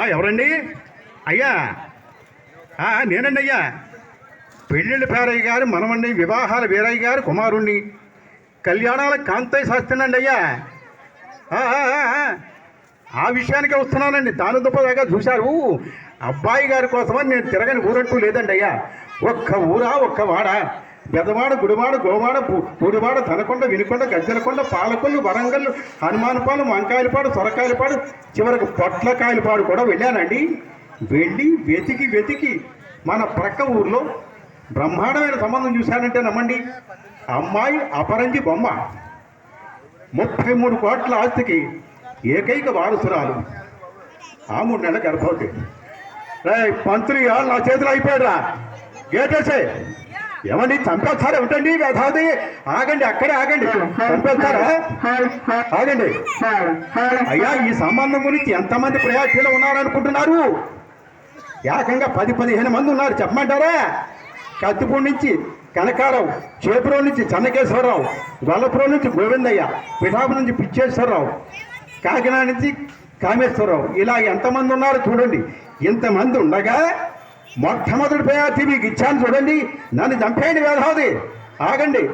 ఎవరండి? అయ్యా. నేనండి అయ్యా. పెళ్ళిళ్ళ పేరయ్య గారు మనమండి వివాహాల వీరయ్య గారు కుమారుణ్ణి. కళ్యాణాల కాంతయ్య శాస్త్రినండి అయ్యా. ఆ, విషయానికి విషయానికే వస్తున్నానండి. దాని దుప్పదాకా చూశారు. అబ్బాయి గారి కోసమని నేను తిరగని ఊరంటూ లేదండి అయ్యా. ఒక్క ఊరా ఒక్క వాడ. పెదవాడ గుడివాడ గోవాడ పూడివాడ తనకొండ వినుకొండ గజ్జలకొండ పాలకొల్లు వరంగల్ పాడు వంకాయలపాడు సొరకాయలపాడు చివరకు పొట్లకాయలపాడు కూడా వెళ్ళానండి. వెళ్ళి వెతికి వెతికి మన ప్రక్క ఊర్లో బ్రహ్మాండమైన సంబంధం చూశానంటే నమ్మండి. అమ్మాయి అపరంజి బొమ్మ. ముప్పై మూడు కోట్ల ఆస్తికి ఏకైక వారసురాలు. ఆ మూడు నెలల గర్భవతి. రే పంతులు ఇవాళ నా చేతిలో అయిపోయాడు రా గేటేసే ఏమండి చంపేస్తారా? ఏమిటండి వ్యధాది? ఆగండి అక్కడే ఆగండి. చంపేస్తారా? ఆగండి. అయ్యా ఈ సంబంధం గురించి ఎంతమంది ప్రయాసీలు ఉన్నారనుకుంటున్నారు? ఏకంగా పది పదిహేను మంది ఉన్నారు. చెప్పమంటారా? కత్తిపూడి నుంచి కనకారావు చేపురం నుంచి చెన్నకేశ్వరరావు గొల్లపురం నుంచి గోవిందయ్య పిఠాపు నుంచి పిచ్చేశ్వరరావు కాకినాడ నుంచి కామేశ్వరరావు. ఇలా ఎంతమంది ఉన్నారో చూడండి. ఇంతమంది ఉండగా మొట్టమొదటి ప్రయారిటీ మీకు ఇచ్చాను చూడండి. నన్ను చంపేయండి వేధావతి ఆగండి.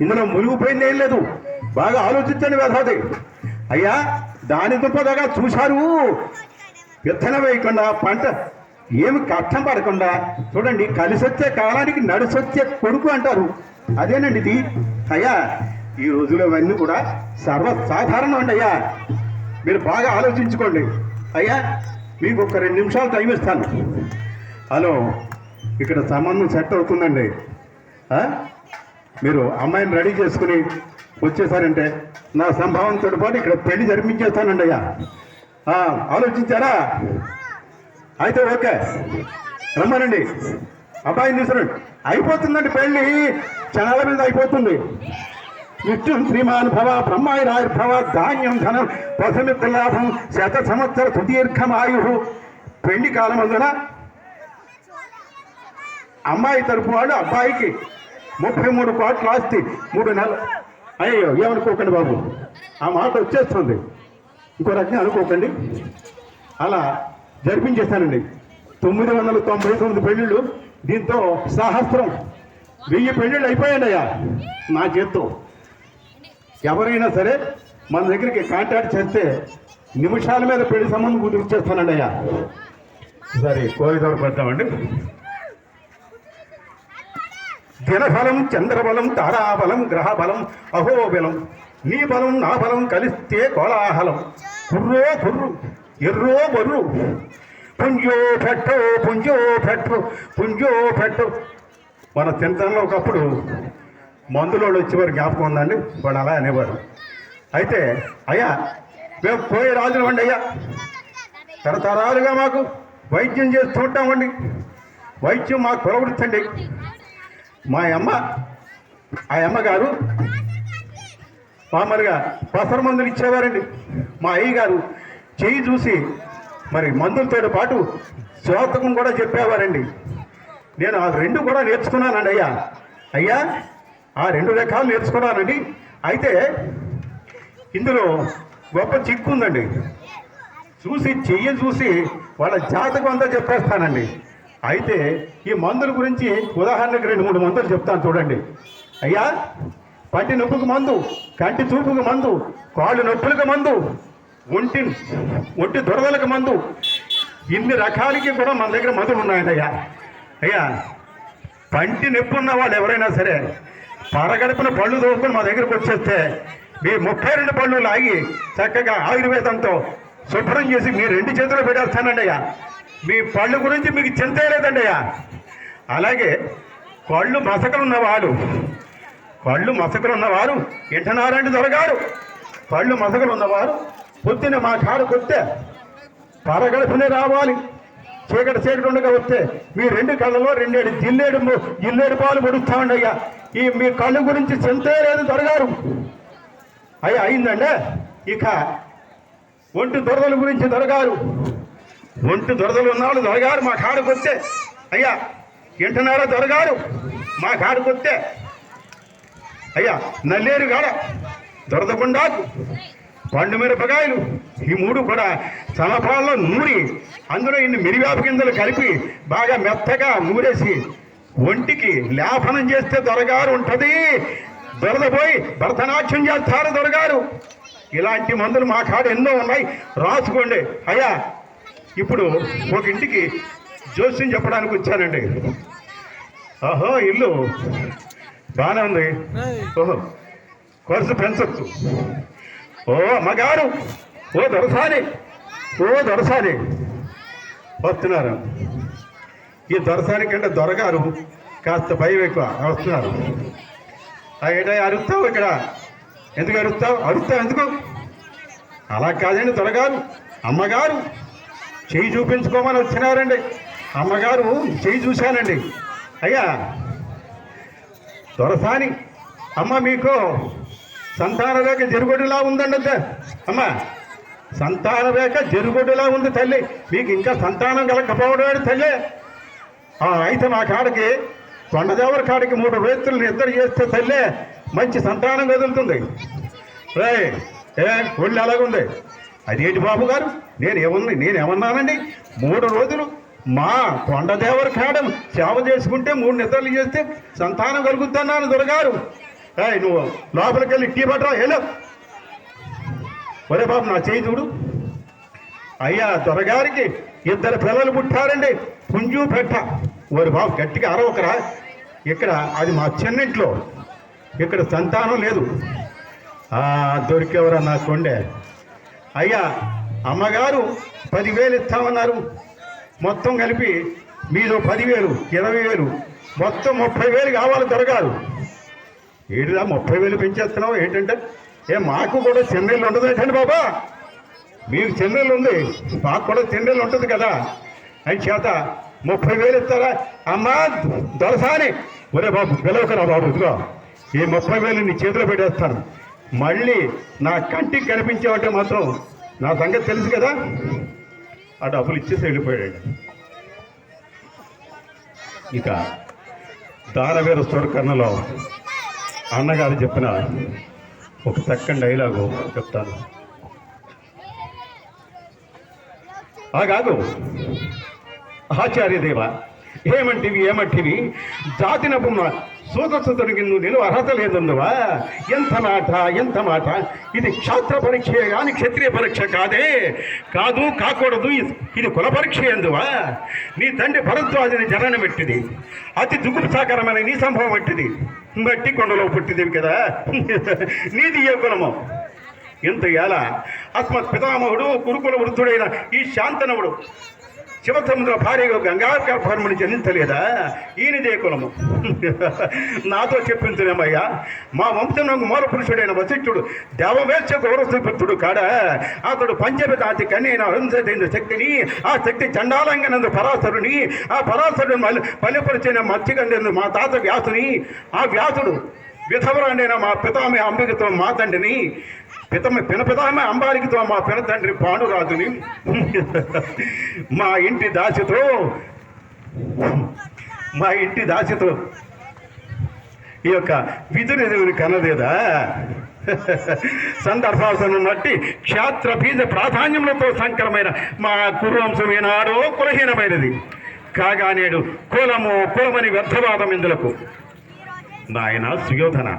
ఇందులో మునిగిపోయింది ఏం లేదు. బాగా ఆలోచించండి వేధావతి అయ్యా దాని దుంపదగా చూశారు. విత్తనం వేయకుండా పంట ఏమి కష్టం పడకుండా చూడండి కలిసొచ్చే కాలానికి నడిసొచ్చే కొడుకు అంటారు. అదేనండి ఇది? అయ్యా ఈ రోజులో ఇవన్నీ కూడా సర్వసాధారణం అండి అయ్యా. మీరు బాగా ఆలోచించుకోండి. అయ్యా మీకు ఒక రెండు నిమిషాలు టైం ఇస్తాను. హలో ఇక్కడ సంబంధం సెట్ అవుతుందండి. మీరు అమ్మాయిని రెడీ చేసుకుని వచ్చేసారంటే నా సంభావంతో పాటు ఇక్కడ పెళ్ళి జరిపించేస్తానండి అయ్యా. ఆలోచించారా? అయితే ఓకే. రమ్మనండి. అబ్బాయిని తీసుకురండి. అయిపోతుందండి పెళ్ళి చాలా మీద అయిపోతుంది. నిత్యం శ్రీమాన్ భవ బ్రహ్మాయురాయుర్భవ ధాన్యం ధనం పసమిత్ర లాభం శత సంవత్సర సుదీర్ఘమాయు. పెళ్ళి కాలం అందున అమ్మాయి తరపు వాడు అబ్బాయికి ముప్పై మూడు కోట్ల ఆస్తి మూడు నెలలు అయ్యో ఏమనుకోకండి బాబు? ఆ మాట వచ్చేస్తుంది. ఇంకో రకంగా అనుకోకండి. అలా జరిపించేశానండి. తొమ్మిది వందల తొంభై తొమ్మిది పెళ్ళిళ్ళు దీంతో సహస్రం. వెయ్యి పెళ్ళిళ్ళు అయిపోయాడయ్యా నా చేత్తో. ఎవరైనా సరే మన దగ్గరికి కాంటాక్ట్ చేస్తే నిమిషాల మీద పెళ్ళి సంబంధం కుదిరిచేస్తానండి అయ్యా. సరే కోరిదోరు పెడతామండి. దినబలం చంద్రబలం తారాబలం గ్రహబలం అహోబలం నీ బలం నా బలం కలిస్తే కోలాహలం. కుర్రో కుర్రు ఎర్రో బొర్రు. పుంజో పెట్టో పుంజో పెట్టు పుంజో పెట్టు మన తింటంలో ఒకప్పుడు మందులోడు వచ్చేవారు జ్ఞాపకం ఉందండి? వాళ్ళు అలా అనేవారు. అయితే అయ్యా మేము పోయే రాజులు అండి అయ్యా. తరతరాలుగా మాకు వైద్యం చేస్తూ ఉంటామండి. వైద్యం మాకు కొలవడుతండి మా అమ్మ ఆ అమ్మగారు మామూలుగా పసర మందులు ఇచ్చేవారండి. మా అయ్య గారు చేయి చూసి మరి మందులతో పాటు శ్రోతకం కూడా చెప్పేవారండి. నేను ఆ రెండు కూడా నేర్చుకున్నానండి అయ్యా. అయ్యా ఆ రెండు రకాలు నేర్చుకున్నానండి. అయితే ఇందులో గొప్ప చిక్కు ఉందండి. చూసి చెయ్యి చూసి వాళ్ళ జాతకం అంతా చెప్పేస్తానండి. అయితే ఈ మందుల గురించి ఉదాహరణకు రెండు మూడు మందులు చెప్తాను చూడండి. అయ్యా పంటి నొప్పుకు మందు కంటి చూపుకు మందు కాళ్ళు నొప్పులకు మందు ఒంటి ఒంటి దురదలకు మందు ఇన్ని రకాలకి కూడా మన దగ్గర మందులు ఉన్నాయండి అయ్యా అయ్యా పంటి నొప్పి ఉన్న వాళ్ళు ఎవరైనా సరే పరగడుపున పళ్ళు దోసుకొని మా దగ్గరకు వచ్చేస్తే మీ ముప్పై రెండు పళ్ళు లాగి చక్కగా ఆయుర్వేదంతో శుభ్రం చేసి మీ రెండు చేతులు పెట్టేస్తానండి అయ్యా. మీ పళ్ళు గురించి మీకు చింతే లేదండి అయ్యా. అలాగే కళ్ళు మసకలు ఉన్నవాడు కళ్ళు మసకలు ఉన్నవారు ఇంటనారాయణ దొరగారు కళ్ళు మసకలు ఉన్నవారు పొద్దున మా కాడు కొత్తే పరగడుపునే రావాలి. చీకటి చీకటి ఉండగా వస్తే మీ రెండు కళ్ళలో రెండేడు జిల్లేడు జిల్లేడు పాలు పొడుస్తామండి అయ్యా. ఈ మీ కళ్ళు గురించి చింతే లేదు దొరగారు అయ్యా అయిందండి. ఇక ఒంటి దొరదల గురించి దొరగారు ఒంటి దొరదలు ఉన్నవాళ్ళు దొరగారు మా కాడకు వస్తే. అయ్యా వింటున్నారా దొరగారు? మా కాడకు వస్తే. అయ్యా నల్లేరు కాడ దొరదకుండాకు పండు మిరపకాయలు ఈ మూడు కూడా సలపాల్లో నూరి. అందులో ఇన్ని మిరివేప గింజలు కలిపి బాగా మెత్తగా నూరేసి ఒంటికి లేపనం చేస్తే దొరగారు ఉంటుంది. దొరదపోయి భరతనాట్యం చేస్తారు దొరగారు. ఇలాంటి మందులు మా కాడ ఎన్నో ఉన్నాయి. రాసుకోండి. అయ్యా ఇప్పుడు ఒక ఇంటికి జోస్యం చెప్పడానికి వచ్చానండి. ఓహో ఇల్లు. బాగానే ఉంది. ఓహో కొరసు పెంచచ్చు. ఓ అమ్మగారు. ఓ దొరసాని. ఓ దొరసాని. వస్తున్నారు. ఈ దొరసాని కంటే దొరగారు కాస్త భయం ఎక్కువ. వస్తున్నారు. ఆ ఏటా అరుస్తావు ఇక్కడ. ఎందుకు అరుస్తావు? అరుస్తావు ఎందుకు? అలా కాదండి దొరగారు. అమ్మగారు. చేయి చూపించుకోమని వచ్చినారండి. అమ్మగారు చేయి చూశానండి. అయ్యా దొరసాని అమ్మ మీకు సంతాన రేఖ జరుగుడులా ఉందండి అంతే అమ్మ సంతాన రేఖ జరుగుడులా ఉంది తల్లి. మీకు ఇంకా సంతానం కలగకపోవడం తల్లి? అయితే మా కాడికి కొండదేవర కాడికి మూడు రేతులు నిద్ర చేస్తే తల్లే మంచి సంతానం కదులుతుంది. రే ఏ ఒళ్ళు అలాగుంది అదేంటి బాబు గారు? నేను ఏమన్నా నేను మూడు రోజులు మా కొండదేవర పేడం సేవ చేసుకుంటే మూడు నిద్రలు చేస్తే సంతానం కలుగుతున్నాను దొరగారు. ఏ నువ్వు లోపలికి వెళ్ళి టీ పట్టరా వెళ్ళు. ఒరే బాబు నా చేయి చూడు. అయ్యా దొరగారికి ఇద్దరు పిల్లలు పుట్టారండి. పుంజు పెట్ట. ఓరి బాబు గట్టిగా అరవకరా. ఇక్కడ అది మా చిన్నింట్లో. ఇక్కడ సంతానం లేదు. దొరికేవరా నా కొండే? అయ్యా అమ్మగారు పదివేలు ఇస్తామన్నారు. మొత్తం కలిపి మీలో పదివేలు ఇరవై వేలు మొత్తం ముప్పై వేలు కావాలి దొరగారు. ఏడుదా ముప్పై వేలు పెంచేస్తున్నావు ఏంటంటే? ఏ మాకు కూడా చెన్నైలు ఉండదు ఏంటండి బాబా? మీకు చెన్నెలు ఉంది మాకు కూడా చెన్నెలు ఉంటుంది కదా. అని చేత ముప్పై వేలు ఇస్తారా? అమ్మా దొరసాని. ఒరే బాబు పిలవకరా బాబు ఇదిగో. ఈ ముప్పై వేలు నీ చేతిలో పెట్టేస్తాను. మళ్ళీ నా కంటికి కనిపించేవంటే మాత్రం నా సంగతి తెలుసు కదా? ఆ డబ్బులు ఇచ్చేసి వెళ్ళిపోయాడు ఇక దానవీర స్వరకర్ణలో అన్నగారు చెప్పిన ఒక చక్కని డైలాగు చెప్తాను. ఆగాగు ఆచార్యదేవ ఏమంటివి ఏమంటివి జాతిన సూతసుతుడికి నేను అర్హత లేదందువా ఎంత మాట ఎంత మాట? ఇది క్షాత్ర పరీక్ష కానీ క్షత్రియ పరీక్ష కాదే. కాదు కాకూడదు ఇది- ఇది కుల పరీక్ష ఎందువా నీ తండ్రి భరద్వాజని జననం పెట్టింది. అతి దుగుప్సాకరమైన నీ సంభవం పెట్టింది. బట్టి కొండలో పుట్టిదేవి కదా? నీది ఏ కులము ఎంత ఎలా అస్మత్ పితామహుడు కురుకుల వృద్ధుడైన ఈ శాంతనవుడు శివసముద్ర భార్య గంగాకర్మని జన్మించలేదా? ఈయనదే కులము. నాతో చెప్పించునేమయ్యా? మా వంశంలో మూల పురుషుడైన వశిష్ఠుడు దేవవేశ గౌరవపుత్రుడు కాడ? అతడు పంచమితాతి కన్యైన అరుంధతైన శక్తిని ఆ శక్తి చండాలంగనందు పరాశరుని ఆ పరాశరుడు మళ్ళీ పల్లెపరిచిన మత్స్యగంధందు మా తాత వ్యాసుని. ఆ వ్యాసుడు విధవరాండైన మా పితామే అంబికతో మా తండ్రిని పితమ పినపితామ అంబారికతో మా పిన తండ్రి పాండురాజుని మా ఇంటి దాసితో మా ఇంటి దాసితో ఈ యొక్క విధుని కనదేదా సందర్భాసనం నట్టి క్షేత్ర బీజ ప్రాధాన్యములతో సంకరమైన మా కురువంశం ఏనాడో కులహీనమైనది. కాగా నేడు కులము కులమని వ్యర్థవాదం ఇందులకు. నాయన సుయోధన.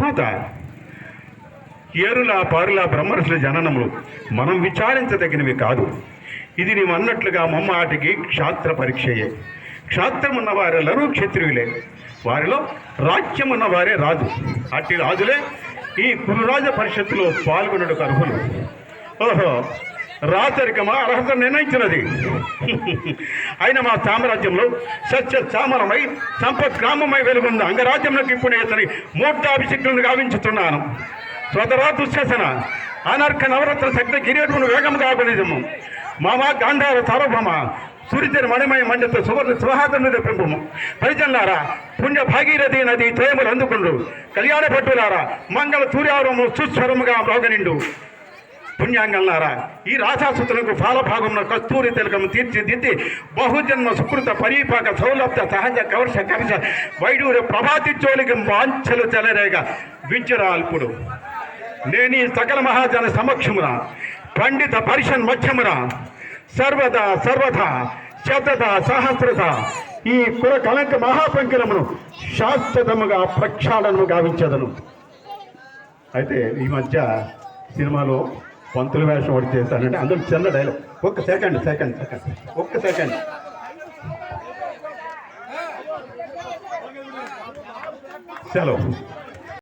తాత ఏరుల పారుల బ్రహ్మర్షుల జననములు మనం విచారించదగినవి కాదు. ఇది నీవు అన్నట్లుగా మమ్మాటికి క్షాత్ర పరీక్షయే. క్షాత్రమున్న వారెల్లరూ క్షత్రియులే. వారిలో రాజ్యమున్న వారే రాజు. అట్టి రాజులే ఈ కురురాజ పరిషత్తులో పాల్గొనడానికి అర్హులు. ఓహో రాచరికమా? అర్హత నిర్ణయించినది. అయిన మా సామ్రాజ్యంలో సత్య చామరమై సంపత్ గ్రామమై వెలుగుంది అంగరాజ్యంలోకి ఇప్పుడు ఇతని మూర్తాభిషిక్తులను గావించుతున్నాను. స్వతరా దుశ్శసన అనర్క నవరత్న శక్తి కిరీటమును వేగం కాగొనిదము మామ గాంధార సార్వభౌమ సురిచర మణిమయ మండత సువర్ణ సుహాసను తెప్పింపు పరిజన్లారా పుణ్య భాగీరథి నది తేములు అందుకుండు. కళ్యాణ భట్టులారా మంగళ సూర్యారము సుస్వరముగా రోగనిండు పుణ్యాంగల్లారా ఈ రాసాసుతులకు ఫాలభాగంలో కస్తూరి తిలకం తీర్చిదిద్ది బహుజన్మ సుకృత పరీపాక సౌలభ్య సహజ కవర్ష కవిష వైడూర్య ప్రభాతి చోలికి వాంఛలు చెలరేగ విద్యురాల్పుడు. నేను ఈ సకల మహాజన సమక్షమున పండిత పరిషన్ మధ్యమున సర్వదా సర్వథా శతద సహస్రత ఈ కుల కలంక మహాపంకిలమును శాశ్వతముగా ప్రక్షాళనము గావించదను. అయితే ఈ మధ్య సినిమాలో పంతుల వేషం ఒకటి చేశానంటే అందులో చిన్న డైలాగ్ ఒక్క సెకండ్ సెకండ్ సెకండ్ ఒక్క సెకండ్ సెలవు.